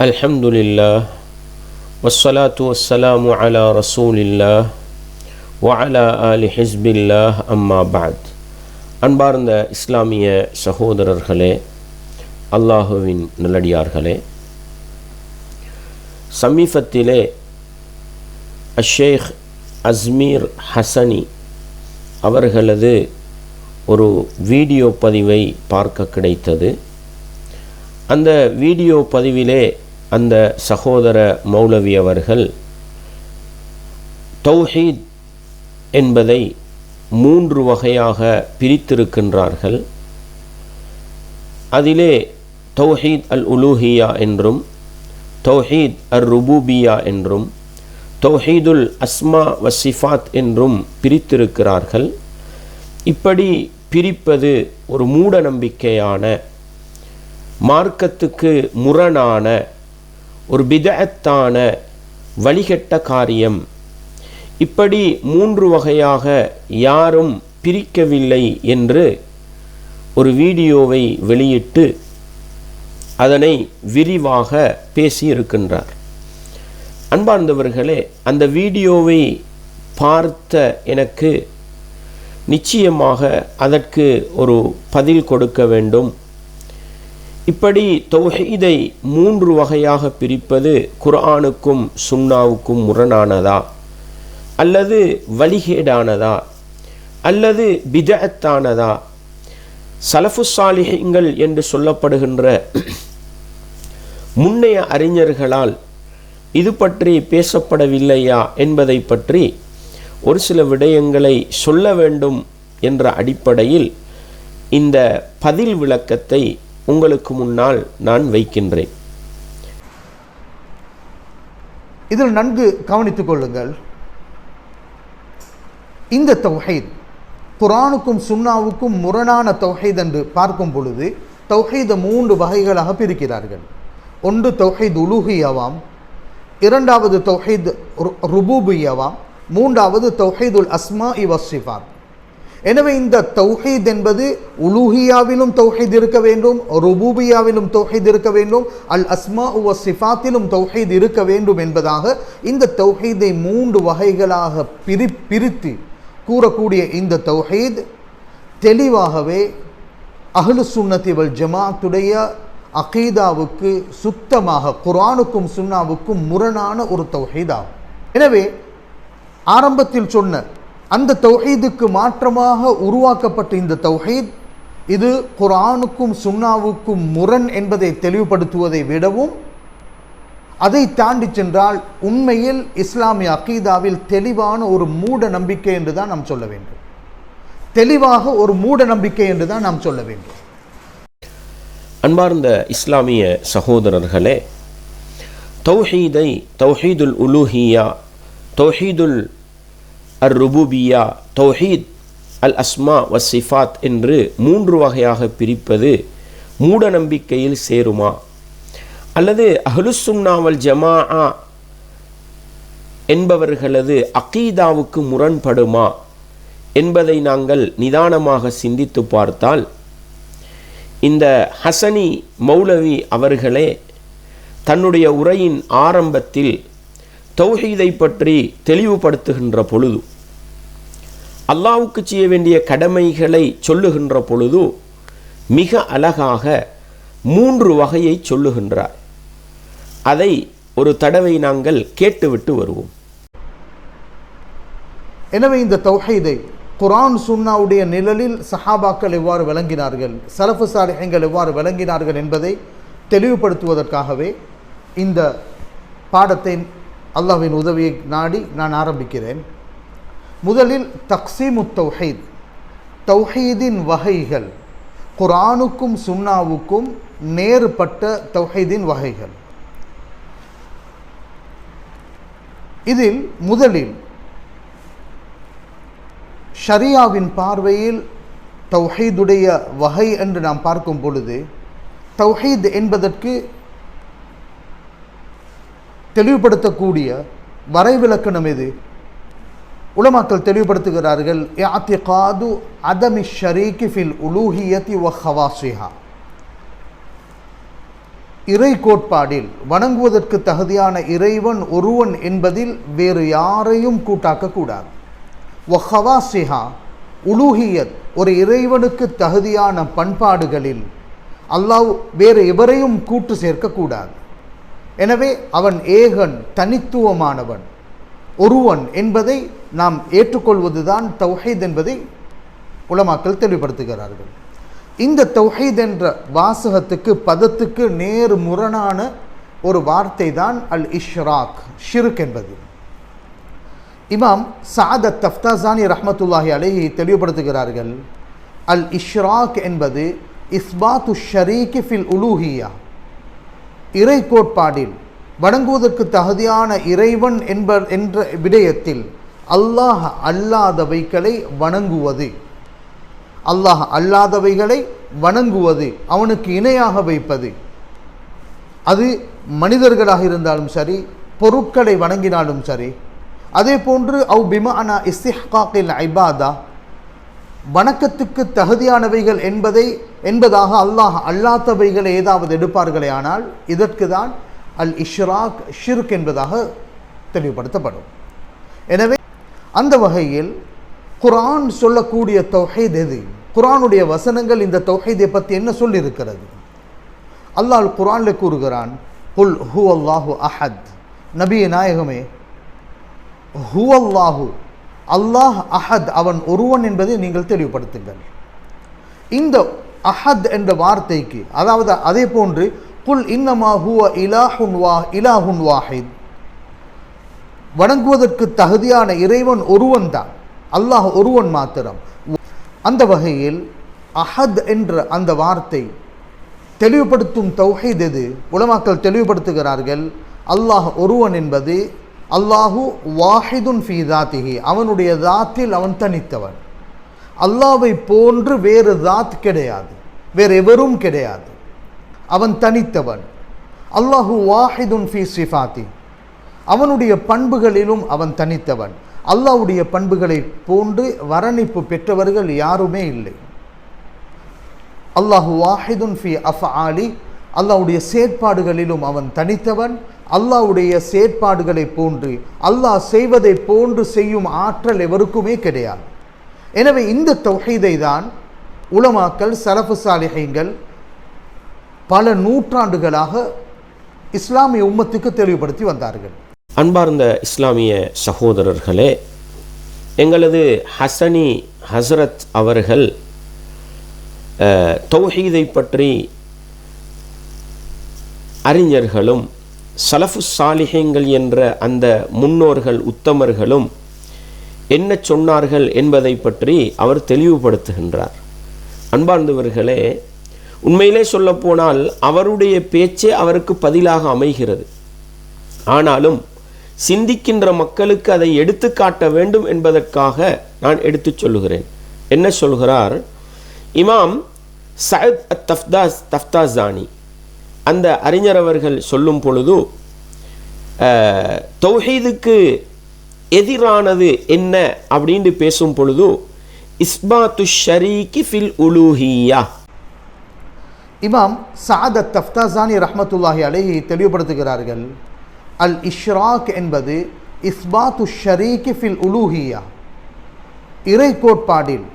الحمد لله والصلاة والسلام على رسول الله وعلى آل حزب الله أما بعد அன்பார்ந்த இஸ்லாமிய சகோதரர்களே அல்லாஹுவின் நல்லடியார்களே சமீபத்திலே அஷேக் அஸ்மீர் ஹசனி அவர்களது ஒரு வீடியோ பதிவை பார்க்க கிடைத்தது அந்த வீடியோ பதிவிலே அந்த சகோதர மௌலவி அவர்கள் தௌஹீத் என்பதை மூன்று வகையாக பிரித்திருக்கின்றார்கள். அதிலே தௌஹீத் அல் உலூஹியா என்றும் தௌஹீத் அர் ருபூபியா என்றும் தௌஹீதுல் அஸ்மா வசிஃபாத் என்றும் பிரித்திருக்கிறார்கள். இப்படி பிரிப்பது ஒரு மூட நம்பிக்கையான மார்க்கத்துக்கு முரணான ஒரு பிதத்தான வழிகட்ட காரியம். இப்படி மூன்று வகையாக யாரும் பிரிக்கவில்லை என்று ஒரு வீடியோவை வெளியிட்டு அதனை விரிவாக பேசியிருக்கின்றார். அன்பார்ந்தவர்களே அந்த வீடியோவை பார்த்த எனக்கு நிச்சயமாக அதற்கு ஒரு பதில் கொடுக்க வேண்டும். இப்படி தௌஹீதை மூன்று வகையாக பிரிப்பது குர்ஆனுக்கும் சுன்னாவுக்கும் முரணானதா? அல்லது வழிகேடானதா அல்லது பிதத்தானதா சலஃபுசாலிஹங்கள் என்று சொல்லப்படுகின்ற முன்னைய அறிஞர்களால் இது பற்றி பேசப்படவில்லையா என்பதை பற்றி ஒரு சில விடயங்களை சொல்ல வேண்டும் என்ற அடிப்படையில் இந்த பதில் விளக்கத்தை உங்களுக்கு முன்னால் நான் வைக்கின்றேன். இதில் நன்கு கவனித்துக் கொள்ளுங்கள். இந்த தௌஹீத் குரானுக்கும் சுன்னாவுக்கும் முரணான தௌஹீத் என்று பார்க்கும் பொழுது தௌஹீதை மூன்று வகைகளாக பிரிக்கிறார்கள். ஒன்று தௌஹீத் உலுஹியாவாம் இரண்டாவது தௌஹீத் ருபூபியவாம் மூன்றாவது தௌஹீதுல் அஸ்மா இவசிஃபாத் எனவே இந்த தௌஹீத் என்பது உலூஹியாவிலும் தௌஹீத் இருக்க வேண்டும் ருபூபியாவிலும் தௌஹீத் இருக்க வேண்டும் அல் அஸ்மா உவ சிஃபாத்திலும் தௌஹீத் இருக்க வேண்டும் என்பதாக இந்த தௌஹீதை மூன்று வகைகளாக பிரி பிரித்து கூறக்கூடிய இந்த தௌஹீத் தெளிவாகவே அஹ்லு சுன்னத்தி வல் ஜமாத்துடைய அகீதாவுக்கு சுத்தமாக குரானுக்கும் சுன்னாவுக்கும் முரணான ஒரு தௌஹீதாகும். எனவே ஆரம்பத்தில் சொன்ன அந்த தௌஹீதுக்கு மாற்றமாக உருவாக்கப்பட்ட இந்த தௌஹீத் இது குரானுக்கும் சுன்னாவுக்கும் முரண் என்பதை தெளிவுபடுத்துவதை விடவும் அதை தாண்டி சென்றால் உண்மையில் இஸ்லாமிய அகீதாவில் தெளிவான ஒரு மூட நம்பிக்கை என்று தான் நாம் சொல்ல வேண்டும். தெளிவாக ஒரு மூட நம்பிக்கை என்று தான் நாம் சொல்ல வேண்டும். அன்பார்ந்த இஸ்லாமிய சகோதரர்களே தௌஹீதை தௌஹீதுல் உலூஹியா தௌஹீதுல் அர் ருபூபியா தௌஹீத் அல் அஸ்மா வசிஃபாத் என்று மூன்று வகையாக பிரிப்பது மூட நம்பிக்கையில் சேருமா? அல்லது அஹலுசுன்னாவல் ஜமா என்பவர்களது அகீதாவுக்கு முரண்படுமா என்பதை நாங்கள் நிதானமாக சிந்தித்து பார்த்தால் இந்த ஹசனி மௌலவி அவர்களே தன்னுடைய உரையின் ஆரம்பத்தில் தௌஹீதை பற்றி தெளிவுபடுத்துகின்ற பொழுது அல்லாவுக்கு செய்ய வேண்டிய கடமைகளை சொல்லுகின்ற பொழுது மிக அழகாக மூன்று வகையை சொல்லுகின்றார். அதை ஒரு தடவை நாங்கள் கேட்டுவிட்டு வருவோம். எனவே இந்த தௌஹீதை குரான் சுன்னாவுடைய நிழலில் சஹாபாக்கள் எவ்வாறு விளங்கினார்கள் சலஃபு சாலிஹங்கள் எவ்வாறு விளங்கினார்கள் என்பதை தெளிவுபடுத்துவதற்காகவே இந்த பாடத்தை அல்லாஹ்வின் உதவியை நாடி நான் ஆரம்பிக்கிறேன். முதலில் தக்சீமு தௌஹீத் தௌஹீதின் வகைகள் குரானுக்கும் சுன்னாவுக்கும் நேர்பட்ட தௌஹீதின் வகைகள். இதில் முதலில் ஷரியாவின் பார்வையில் தௌஹீதுடைய வகை என்று நாம் பார்க்கும் பொழுது தௌஹீத் என்பதற்கு தெளிவுபடுத்தக்கூடிய வரைவிலக்கணம் எது உலமாக்கள் தெளிவுபடுத்துகிறார்கள் இஅத்திகாது அதமி ஷரீகி ஃபில் உலூஹியத்தி வ இறை கோட்பாடில் வணங்குவதற்கு தகுதியான இறைவன் ஒருவன் என்பதில் வேறு யாரையும் கூட்டாக்கக்கூடாது ஒஹவாசிஹா உலூஹியத் ஒரு இறைவனுக்கு தகுதியான பண்பாடுகளில் அல்லாஹ் வேறு எவரையும் கூட்டு சேர்க்கக்கூடாது எனவே அவன் ஏகன் தனித்துவமானவன். ஒருவன் என்பதை நாம் ஏற்றுக்கொள்வதுதான் தௌஹீத் என்பதை உலமாக்கள் தெளிவுபடுத்துகிறார்கள். இந்த தௌஹீத் என்ற வாசகத்துக்கு பதத்துக்கு நேர் முரணான ஒரு வார்த்தை தான் அல் இஷ்ராக் ஷிருக் என்பது. இமாம் சாதத் தஃப்தாசானி ரஹமத்துல்லாஹி அலேஹி தெளிவுபடுத்துகிறார்கள் அல் இஷ்ராக் என்பது இஸ்பாத்து ஷரீகி ஃபில் உலூஹியா. இறை கோட்பாடில் வணங்குவதற்கு தகுதியான இறைவன் என்ப என்ற விடயத்தில் அல்லாஹ் அல்லாதவைகளை வணங்குவது. அல்லாஹ் அல்லாதவைகளை வணங்குவது அவனுக்கு இணையாக வைப்பது. அது மனிதர்களாக இருந்தாலும் சரி பொருட்களை வணங்கினாலும் சரி அதே போன்று அவ் பிமானா இஸ்திஹாக்கில் ஐபாதா வணக்கத்துக்கு தகுதியானவைகள் என்பதை என்பதாக அல்லாஹ் அல்லாத்தவைகளை ஏதாவது எடுப்பார்களே ஆனால் இதற்கு தான் அல் இஷ்ராக் ஷிர்க் என்பதாக தெளிவுபடுத்தப்படும். எனவே அந்த வகையில் குரான் சொல்லக்கூடிய தொகைத் எது? குரானுடைய வசனங்கள் இந்த தொகைதை பற்றி என்ன சொல்லியிருக்கிறது? அல்லாஹ் குரானில் கூறுகிறான் புல் ஹூ அல்லாஹு அஹத். நபிய நாயகமே ஹூ அல்லாஹு அல்லாஹ் அஹத் அவன் ஒருவன் என்பதை நீங்கள் தெளிவுபடுத்துங்கள். இந்த அஹத் என்ற வார்த்தைக்கு அதாவது அதே போன்று குல் இன்னமா ஹுவ இலாஹுன் வா இலாஹுன் வாஹித். வணங்குவதற்கு தகுதியான இறைவன் ஒருவன் தான். அல்லாஹ் ஒருவன் மாத்திரம். அந்த வகையில் அஹத் என்ற அந்த வார்த்தை தெளிவுபடுத்தும் தௌஹீத் எது? உலமாக்கள் தெளிவுபடுத்துகிறார்கள் அல்லாஹ் ஒருவன் என்பது அல்லாஹு வாஹிதுன் ஃபி தாத்திகி அவனுடைய தாத்தில் அவன் தனித்தவன். அல்லாவை போன்று வேறு தாத் கிடையாது. வேறு எவரும் கிடையாது. அவன் தனித்தவன். அல்லாஹு வாஹிதுன் ஃபி சிஃபாத்தி அவனுடைய பண்புகளிலும் அவன் தனித்தவன். அல்லாவுடைய பண்புகளை போன்று வரணிப்பு பெற்றவர்கள் யாருமே இல்லை. அல்லாஹு வாஹிதுன் ஃபி அஃப் ஆலி அல்லாவுடைய செயற்பாடுகளிலும் அவன் தனித்தவன். அல்லாஹ்வுடைய செயற்பாடுகளை போன்று அல்லாஹ் செய்வதை போன்று செய்யும் ஆற்றல் எவருக்குமே கிடையாது. எனவே இந்த தொகைதை தான் உலமாக்கள் சலஃபு சாலிகைங்கள் பல நூற்றாண்டுகளாக இஸ்லாமிய உம்மத்துக்கு தெளிவுபடுத்தி வந்தார்கள். அன்பார்ந்த இஸ்லாமிய சகோதரர்களே எங்களது ஹசனி ஹஸ்ரத் அவர்கள் தௌஹீதை பற்றி அறிஞர்களும் சலஃபு சாலிஹங்கள் என்ற அந்த முன்னோர்கள் உத்தமர்களும் என்ன சொன்னார்கள் என்பதை பற்றி அவர் தெளிவுபடுத்துகின்றார். அன்பார்ந்தவர்களே உண்மையிலே சொல்லப்போனால் அவருடைய பேச்சே அவருக்கு பதிலாக அமைகிறது. ஆனாலும் சிந்திக்கின்ற மக்களுக்கு அதை எடுத்து காட்ட வேண்டும் என்பதற்காக நான் எடுத்துச் சொல்லுகிறேன். என்ன சொல்கிறார்? இமாம் சயத் அத் தஃப்தாஸ் தஃப்தாஸானி அந்த அறிஞர் அவர்கள் சொல்லும் பொழுது தொகைதுக்கு தௌஹீதுக்கு எதிரானது என்ன? அப்படின்னு பேசும் பொழுது இஸ்பாத்து ஷரீகி ஃபில் உலூஹியா. இமாம் சாதத் தஃப்தாசானி ரஹ்மத்துல்லாஹி அலைஹி தெளிவுபடுத்துகிறார்கள் அல் இஷ்ராக் என்பது இஸ்பாத்து ஷரீகி ஃபில் உலூஹியா. இறை கோட்பாடில்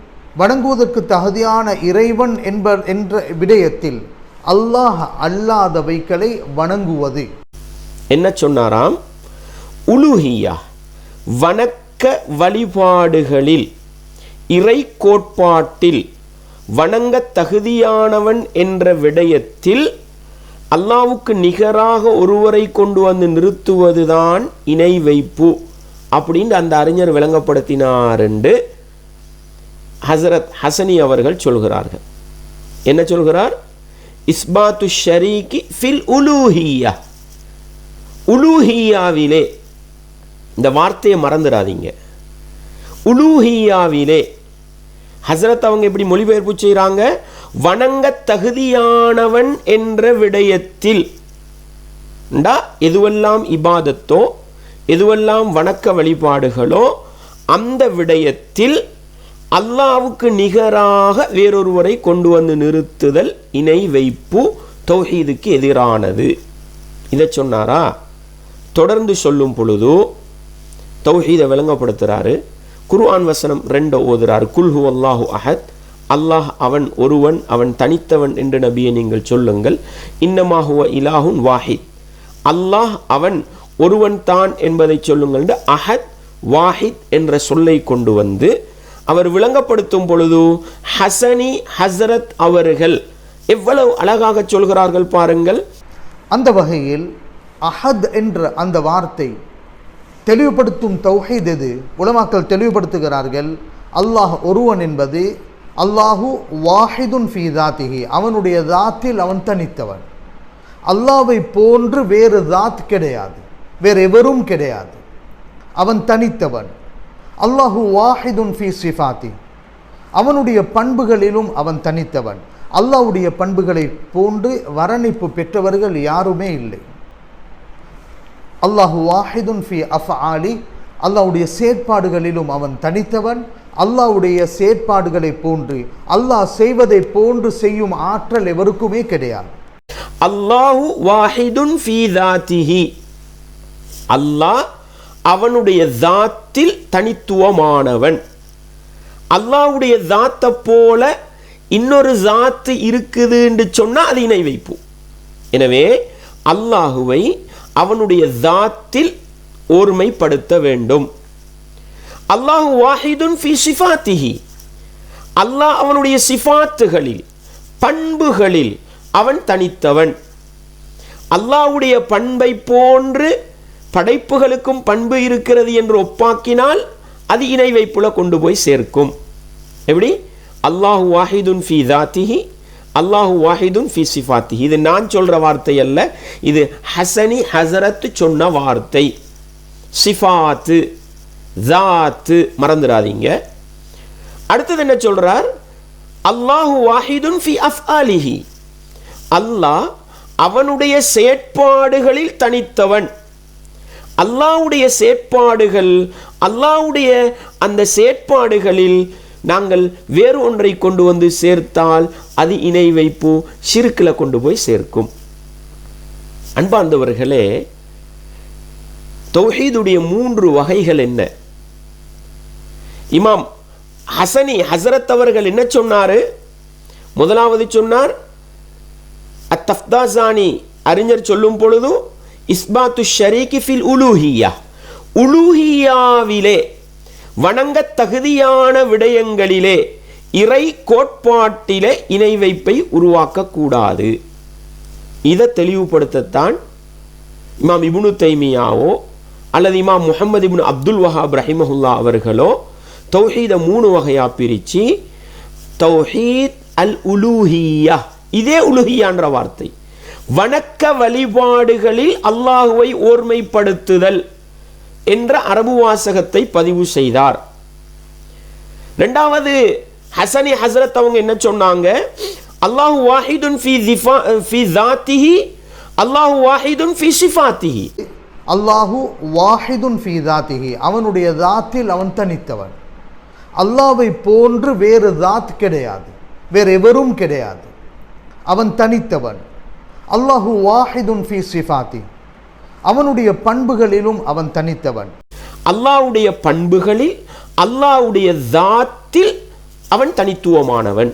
வணங்குவதற்கு தகுதியான இறைவன் என்ப என்ற விடயத்தில் அல்லாஹ் அல்லாதவைகளை வணங்குவது. என்ன சொன்னாராம்? உலுஹியா வணக்க வழிபாடுகளில் இறை கோட்பாட்டில் வணங்க தகுதியானவன் என்ற விடயத்தில் அல்லாவுக்கு நிகராக ஒருவரை கொண்டு வந்து நிறுத்துவதுதான் இணை வைப்பு அப்படின்னு அந்த அறிஞர் விளங்கப்படுத்தினார் என்று ஹசரத் ஹசனி அவர்கள் சொல்கிறார்கள். என்ன சொல்கிறார்? இஸ்பாத்து ஷரீகி ஃபில் உலூஹியா. உலூஹியாவிலே இந்த வார்த்தையை மறந்துடாதீங்க. உலூஹியாவிலே ஹசரத் அவங்க எப்படி மொழிபெயர்ப்பு செய்கிறாங்க வணங்க தகுதியானவன் என்ற விடயத்தில். எதுவெல்லாம் இபாதத்தோ எதுவெல்லாம் வணக்க வழிபாடுகளோ அந்த விடயத்தில் அல்லாவுக்கு நிகராக வேறொருவரை கொண்டு வந்து நிறுத்துதல் இணை வைப்பு தௌஹீதுக்கு எதிரானது. இதை சொன்னாரா? தொடர்ந்து சொல்லும் பொழுது தௌஹீதை விளங்கப்படுத்துகிறாரு குர்ஆன் வசனம் ரெண்டை ஓதுறார். குல்ஹு அல்லாஹு அஹத். அல்லாஹ் அவன் ஒருவன் அவன் தனித்தவன் என்று நபியை நீங்கள் சொல்லுங்கள். இன்னமாகுவ இலாஹுன் வாஹித். அல்லாஹ் அவன் ஒருவன் தான் என்பதை சொல்லுங்கள் அஹத் வாஹித் என்ற சொல்லை கொண்டு வந்து அவர் விளங்கப்படுத்தும் பொழுது ஹசனி ஹசரத் அவர்கள். எவ்வளவு அழகாக சொல்கிறார்கள் பாருங்கள். அந்த வகையில் அஹத் என்ற அந்த வார்த்தை தெளிவுபடுத்தும் தௌஹீத் எது? உலமாக்கள் தெளிவுபடுத்துகிறார்கள் அல்லாஹ் ஒருவன் என்பது அல்லாஹு வாஹிதுன் ஃபீ தாத்திகி அவனுடைய தாத்தில் அவன் தனித்தவன். அல்லாவை போன்று வேறு தாத் கிடையாது வேறு எவரும் கிடையாது. அவன் தனித்தவன். அல்லாஹு வாஹிதுன் ஃபீ சிஃபாத்தி அவனுடைய பண்புகளிலும் அவன் தனித்தவன். அல்லாஹ்வுடைய பண்புகளை போன்று வரணிப்பு பெற்றவர்கள் யாருமே இல்லை. அல்லாஹு வாஹிதுன் ஃபி அஃப் ஆலி அல்லாஹ்வுடைய செயற்பாடுகளிலும் அவன் தனித்தவன். அல்லாஹ்வுடைய செயற்பாடுகளை போன்று அல்லாஹ் செய்வதை போன்று செய்யும் ஆற்றல் எவருக்குமே கிடையாது. அல்லாஹு வாஹிதுன் ஃபி தாத்திஹி அல்லாஹ் அவனுடைய தாத்தில் தனித்துவமானவன். அல்லாஹ்வுடைய தாத்தை போல இன்னொரு ஜாத்து இருக்குதுன்னு சொன்னால் அது இணை வைப்போம் எனவே அல்லாஹுவை அவனுடைய தாத்தில் ஒருமைப்படுத்த வேண்டும். அல்லாஹு வாஹிதுன் ஃபி சிஃபாத்திஹி. அல்லாஹ் அவனுடைய சிஃபாத்துகளில் பண்புகளில் அவன் தனித்தவன். அல்லாஹ்வுடைய பண்பை போன்று படைப்புகளுக்கும் பண்பு இருக்கிறது என்று ஒப்பாக்கினால் அது இணை வைப்புல கொண்டு போய் சேர்க்கும். எப்படி? அல்லாஹு வாஹிதுன் ஃபி தாத்திஹி அல்லாஹு வாஹிதுன் ஃபி சிஃபாத்தி இது நான் சொல்கிற வார்த்தை அல்ல இது ஹசனி ஹசரத் சொன்ன வார்த்தை. சிஃபாத்து ஜாத்து மறந்துடாதீங்க. அடுத்தது என்ன சொல்கிறார் அல்லாஹு வாஹிதுன் ஃபி அஃப் அலிஹி அல்லாஹ் அவனுடைய செயற்பாடுகளில் தனித்தவன். அல்லாஹ்வுடைய செயற்பாடுகள் அல்லாஹ்வுடைய அந்த செயற்பாடுகளில் நாங்கள் வேறு ஒன்றை கொண்டு வந்து சேர்த்தால் அது இணை வைப்பு சிறுக்கில் கொண்டு போய் சேர்க்கும். அன்பார்ந்தவர்களே தௌஹீதுடைய மூன்று வகைகள் என்ன? இமாம் ஹசனி ஹசரத் அவர்கள் என்ன சொன்னார்? முதலாவது சொன்னார் அத்தஃப்தாசானி அறிஞர் சொல்லும் பொழுதும் இஸ்பாத்து ஷரீகி ஃபில் உலூஹியா. உலூஹியாவிலே வணங்க தகுதியான விடயங்களிலே இறை கோட்பாட்டிலே இணை வைப்பை உருவாக்கக்கூடாது. இதை தெளிவுபடுத்தத்தான் இமாம் இபுனு தைமியாவோ அல்லது இமாம் முஹம்மது இபுன் அப்துல் வஹாப் ரஹிமஹுல்லா அவர்களோ தௌஹீத மூணு வகையா பிரிச்சு தௌஹீத் அல் உலூஹியா இதே உலுஹியான்ற வார்த்தை. வணக்க வழிபாடுகளில் அல்லாஹுவை ஓர்மைப்படுத்துதல். என்ற அரபு வாசகத்தை பதிவு செய்தார். ரெண்டாவது ஹசனி ஹசரத் அவங்க என்ன சொன்னாங்க? அல்லாஹு வாஹிதுன் ஃபி திஃபா ஃபி ஜாத்திஹி அல்லாஹு வாஹிதுன் ஃபி சிஃபாத்திஹி அல்லாஹு வாஹிதுன் ஃபி தாத்திஹி அவனுடைய தாத்தில் அவன் தனித்தவன். அல்லாவை போன்று வேறு தாத் கிடையாது வேறு எவரும் கிடையாது. அவன் தனித்தவன். அல்லாஹு வாஹிதுன் ஃபி சிஃபாத்தி அவனுடைய பண்புகளிலும் அவன் தனித்தவன். அல்லாவுடைய பண்புகளில் அல்லாஹ்வுடைய தாத்தில் அவன் தனித்துவமானவன்.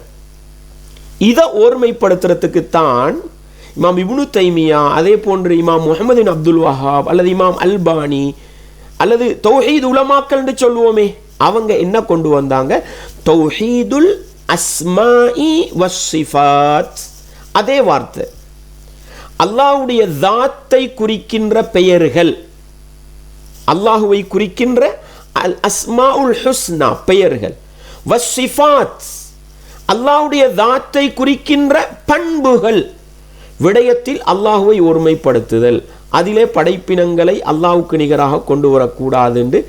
இதை ஓர்மைப்படுத்துறதுக்கு தான் இமாம் இப்னு தைமியா அதே போன்று இமாம் முஹம்மது அப்துல் வஹாப் அல்லது இமாம் அல்பானி அல்லது தௌஹீத் உலமாக்கல் என்று சொல்லுவோமே அவங்க என்ன கொண்டு வந்தாங்க? தௌஹீதுல் அஸ்மாஇ வஸ்ஸிஃபாத். அதே வார்த்தை. அல்லாஹுடைய தாத்தை குறிக்கின்ற பெயர்கள். அல்லாஹுவை குறிக்கின்ற அல் அஸ்மாஉல் ஹுஸ்னா பெயர்கள். வசிஃபாத் அல்லாஹுடைய தாத்தை குறிக்கின்ற பண்புகள். விடயத்தில் அல்லாஹுவை ஒருமைப்படுத்துதல். அதிலே படைப்பினங்களை அல்லாஹுக்கு நிகராக கொண்டு வரக்கூடாது என்று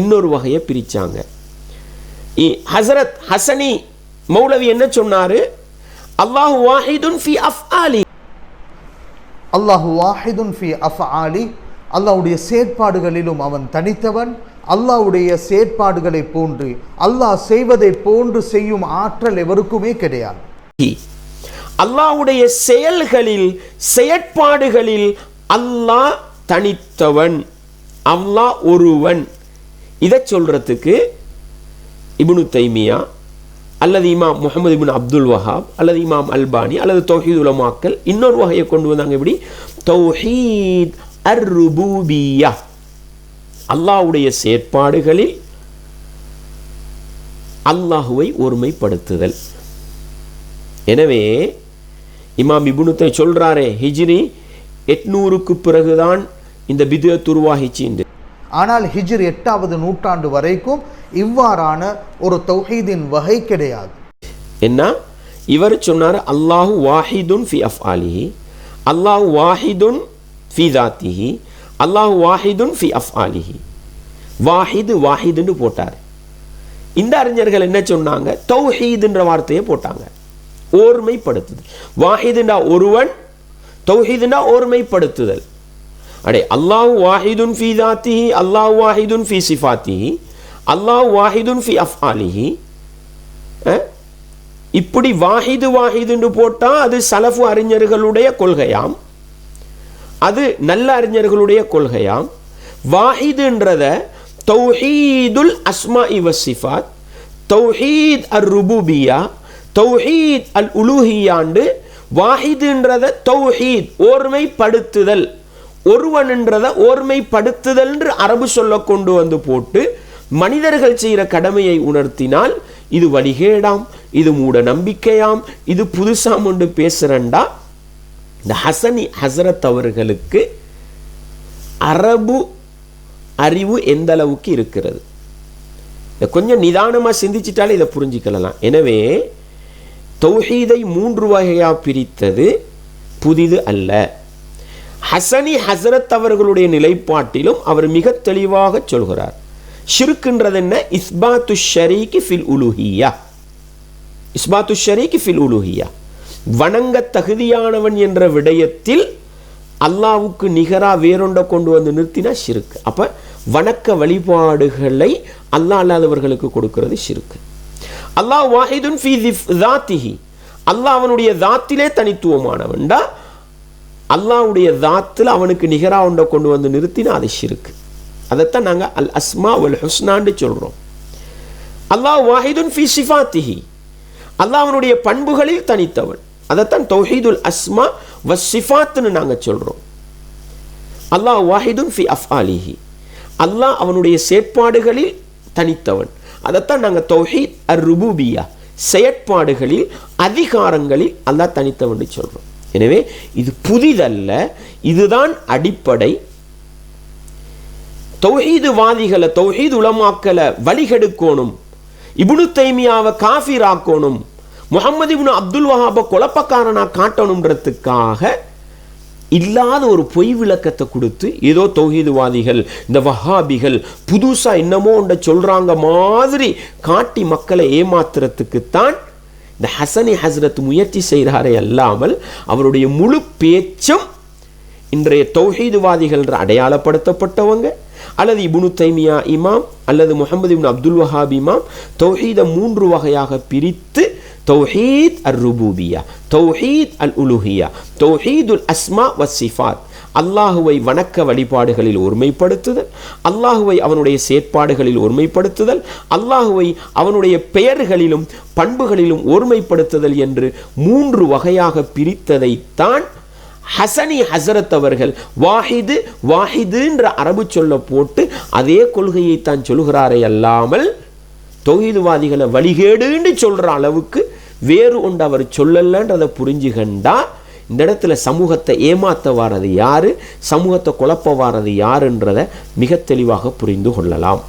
இன்னொரு வகையை பிரிச்சாங்க. ஹசரத் ஹசனி மௌலவி என்ன சொன்னாரு? அல்லாஹு வாஹிதுன் ஃபி அஃஆலி அல்லாஹு வாஹிதுன் ஃபி அஃப் ஆலி அல்லாஹ்வுடைய செயற்பாடுகளிலும் அவன் தனித்தவன். அல்லாஹ்வுடைய செயற்பாடுகளை போன்று அல்லாஹ் செய்வதை போன்று செய்யும் ஆற்றல் எவருக்குமே கிடையாது. அல்லாஹ்வுடைய செயல்களில் செயற்பாடுகளில் அல்லாஹ் தனித்தவன். அல்லாஹ் ஒருவன். இதை சொல்றதுக்கு இபுனு தைமியா அல்லது இமாம் முகமது இபின் அப்துல் வஹாப் அல்லது இமாம் அல்பானி அல்லது தௌஹீத் உலமாக்கல் இன்னொரு வகையை கொண்டு வந்தாங்க எப்படி? தௌஹீத் அர் ருபூபியா செயற்பாடுகளில் அல்லாஹுவை ஒருமைப்படுத்துதல். எனவே இமாம் இபுனுத்தை சொல்றாரே ஹிஜ்ரி எட்நூறுக்கு பிறகுதான் இந்த பிதுவத் உருவாகிச்சு என்று. ஆனால் ஹிஜ்ர் எட்டாவது நூற்றாண்டு வரைக்கும் இவ்வாறான ஒரு தௌஹீதின் வகை கிடையாது. என்ன? இவர் சொன்னார் அல்லாஹு வாஹிதுன் ஃபி அஃப் ஆலிஹி அல்லாஹு வாஹிதுன் ஃபி தாத்திஹி அல்லாஹு வாஹிதுன் ஃபி அஃப் ஆலிஹி வாஹிது வாஹிதுன்னு போட்டார். இந்த அறிஞர்கள் என்ன சொன்னாங்க? தௌஹீதுன்ற வார்த்தையை போட்டாங்க. ஓர்மைப்படுத்துதல். வாஹிதுண்டா ஒருவன் தௌஹீதுண்டா ஓர்மைப்படுத்துதல். அடே அல்லாஹ் வாஹிதுன் ஃபி தாத்திஹி அல்லாஹ் வாஹிதுன் ஃபி சிஃபாத்திஹி அல்லாஹ் வாஹிதுன் ஃபி அஃப்ஆலிஹி. அஹ்? இப்படி வாஹிது வாஹிதுன்னு போட்டால் அது சலஃபு அறிஞர்களுடைய கொள்கையாம். அது நல்ல அறிஞர்களுடைய கொள்கையாம். வாஹிதுன்றத தௌஹீதுல் அஸ்மா இவ சிஃபாத் தௌஹீத் அர் ருபூபியா தௌஹீத் அல் உலூஹியாண்டு வாஹிதுன்றத தௌஹீத் ஓர்மைப்படுத்துதல் ஒருவன்ன்றத ஓர்மைப்படுத்துதல் என்று அரபு சொல்ல கொண்டு வந்து போட்டு மனிதர்கள் செய்கிற கடமையை உணர்த்தினால் இது வழிகேடாம் இது மூட நம்பிக்கையாம் இது புதுசாம் ஒன்று பேசுறண்டா இந்த ஹசனி ஹசரத் அவர்களுக்கு அரபு அறிவு எந்த அளவுக்கு இருக்கிறது? இதை கொஞ்சம் நிதானமாக சிந்திச்சிட்டாலே இதை புரிஞ்சிக்கலாம். எனவே தௌஹீதை மூன்று வகையாக பிரித்தது புதிது அல்ல. ஹசனி ஹசரத் அவர்களுடைய நிலைப்பாட்டிலும் அவர் மிக தெளிவாக சொல்கிறார். ஷிருக்குன்றது என்ன இஸ்பாத்து ஷரீக்கு ஃபில் உலுஹியா இஸ்பாத்து ஷரீக்கு ஃபில் உலுஹியா வணங்க தகுதியானவன் என்ற விடயத்தில் அல்லாவுக்கு நிகராக வேறொன்றை கொண்டு வந்து நிறுத்தினா ஷிருக்கு அப்போ வணக்க வழிபாடுகளை அல்லாஹ் அல்லாதவர்களுக்கு கொடுக்கிறது ஷிருக்கு அல்லாஹ் வாஹிதுன் ஃபி தாத்திஹி அல்லாஹ் அவனுடைய தாத்திலே தனித்துவமானவன்டா அல்லாஹ்வுடைய தாத்தில் அவனுக்கு நிகராக ஒன்றை கொண்டு வந்து நிறுத்தினா அது ஷிருக்கு அதைத்தான் நாங்கள் அல் அஸ்மா உல் ஹுஸ்னான்னு சொல்கிறோம் அல்லாஹ் வாஹிதுன் ஃபி சிஃபாத்திஹி. அல்லாஹ் பண்புகளில் தனித்தவன். அதைத்தான் தௌஹீதுல் அஸ்மா வ சிஃபாத்துன்னு நாங்கள் சொல்கிறோம் அல்லாஹ் வாஹிதுன் ஃபி அஃப் அஃப்ஆலிஹி. அல்லாஹ் அவனுடைய செயற்பாடுகளில் தனித்தவன். அதைத்தான் நாங்கள் தௌஹீத் அர் ருபூபியா செயற்பாடுகளில் அதிகாரங்களில் அல்லாஹ் தனித்தவன் சொல்கிறோம் எனவே இது புதிதல்ல இதுதான் அடிப்படை தௌஹீது வாதிகளை தௌஹீது உலமாக்களை வழிகெடுக்கணும். இபுனு தைமியாவை காஃபிராக்கணும். முகமது இப்னு அப்துல் வஹாபை குழப்பக்காரனா காட்டணுன்றதுக்காக இல்லாத ஒரு பொய் விளக்கத்தை கொடுத்து ஏதோ தொகுதிவாதிகள் இந்த வஹாபிகள் புதுசா என்னமோ ஒன்றை சொல்றாங்க மாதிரி காட்டி மக்களை ஏமாத்துறதுக்குத்தான் இந்த ஹசனி ஹஸ்ரத் முயற்சி செய்கிறாரே அல்லாமல் அவருடைய முழு பேச்சும் இன்றைய தௌஹீதுவாதிகள் அடையாளப்படுத்தப்பட்டவங்க. அல்லது இபுனு தைமியா இமாம் அல்லது முகமது இப்னு அப்துல் வஹாப் இமாம் தௌஹீதை மூன்று வகையாக பிரித்து தௌஹீத் அர் ருபூபியா தௌஹீத் அல் உலுஹியா தௌஹீதுல் அஸ்மா வ சிஃபாத் அல்லாஹுவை வணக்க வழிபாடுகளில் ஒருமைப்படுத்துதல் அல்லாஹுவை அவனுடைய செயற்பாடுகளில் ஒருமைப்படுத்துதல் அல்லாஹுவை அவனுடைய பெயர்களிலும் பண்புகளிலும் ஒருமைப்படுத்துதல் என்று மூன்று வகையாக பிரித்ததைத்தான் ஹசனி ஹசரத் அவர்கள் வாஹிது வாஹிதுன்ற அரபு சொல்ல போட்டு அதே கொள்கையை தான் சொல்கிறாரே அல்லாமல் தொகுதிவாதிகளை வழிகேடுன்னு சொல்கிற அளவுக்கு வேறு ஒன்று அவர் சொல்லலைன்றதை புரிஞ்சுகண்டா இந்த இடத்துல சமூகத்தை ஏமாத்த வாரது யார் சமூகத்தை குழப்ப வாரது யாருன்றதை மிக தெளிவாக புரிந்து கொள்ளலாம்.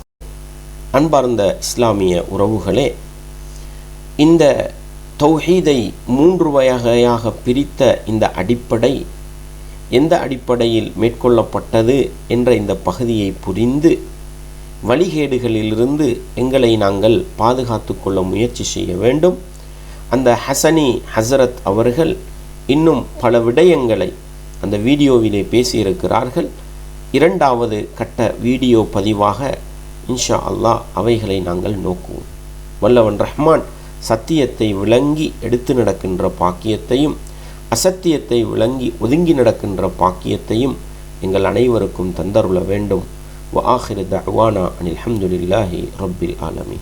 அன்பார்ந்த இஸ்லாமிய உறவுகளே இந்த தௌஹீதை மூன்று வகையாக பிரித்த இந்த அடிப்படை எந்த அடிப்படையில் மேற்கொள்ளப்பட்டது என்ற இந்த பகுதியை புரிந்து வழிகேடுகளிலிருந்து எங்களை நாங்கள் பாதுகாத்து கொள்ள முயற்சி செய்ய வேண்டும். அந்த ஹசனி ஹசரத் அவர்கள் இன்னும் பல விடயங்களை அந்த வீடியோவிலே பேசியிருக்கிறார்கள். இரண்டாவது கட்ட வீடியோ பதிவாக இன்ஷா அல்லாஹ் அவைகளை நாங்கள் நோக்குவோம். வல்லவன் ரஹ்மான் சத்தியத்தை விளங்கி எடுத்து நடக்கின்ற பாக்கியத்தையும் அசத்தியத்தை விளங்கி ஒதுங்கி நடக்கின்ற பாக்கியத்தையும் எங்கள் அனைவருக்கும் தந்தருள வேண்டும். வ ஆஹிரு தஅவானா அனில் அஹமதுல்லாஹி ரொப்பில் ஆலமி